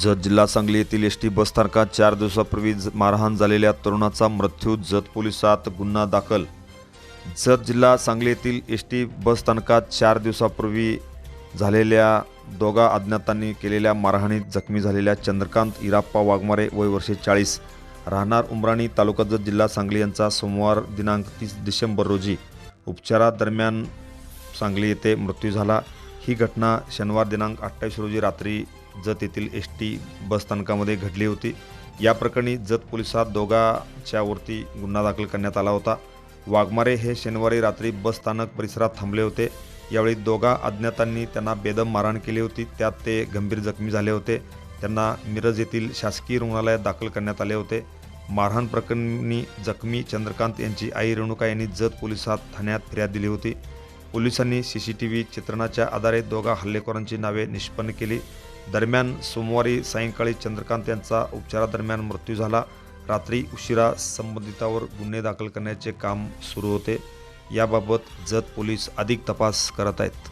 जत जिल्हा सांगली येथील S T बसस्थानकात चार दिवसापूर्वी ज- मारहाण झालेल्या तरुणाचा मृत्यू जत पोलिसात गुन्हा दाखल. जत जिल्हा सांगली येथील एस टी बसस्थानकात चार दिवसापूर्वी झालेल्या दोघा अज्ञातांनी केलेल्या मारहाणीत जखमी झालेल्या चंद्रकांत इराप्पा वाघमारे वय वर्षे चाळीस. राहणार उमराणी तालुका जत जिल्हा सांगली यांचा सोमवार दिनांक तीस डिसेंबर रोजी उपचारादरम्यान सांगली येथे मृत्यू झाला. ही घटना शनिवार दिनांक अठ्ठावीस रोजी रात्री जत येथील एस टी बसस्थानकामध्ये घडली होती. या प्रकरणी जत पोलिसात दोघाच्यावरती गुन्हा दाखल करण्यात आला होता. वाघमारे हे शनिवारी रात्री बसस्थानक परिसरात थांबले होते. यावेळी दोघा अज्ञातांनी त्यांना बेदम मारहाण केली होती. त्यात ते गंभीर जखमी झाले होते. त्यांना मिरज येथील शासकीय रुग्णालयात दाखल करण्यात आले होते. मारहाण प्रकरणी जखमी चंद्रकांत यांची आई रेणुका यांनी जत पोलिसात ठाण्यात फिर्याद दिली होती. पोलिसांनी सी सी टी व्ही चित्रणाच्या आधारे दोघा हल्लेखोरांची नावे निष्पन्न केली. दरम्यान सोमवारी सायंकाळी चंद्रकांत यांचा उपचारादरम्यान मृत्यू झाला. रात्री उशिरा संबंधितावर गुन्हे दाखल करण्याचे काम सुरू होते. याबाबत जत पोलीस अधिक तपास करत आहेत.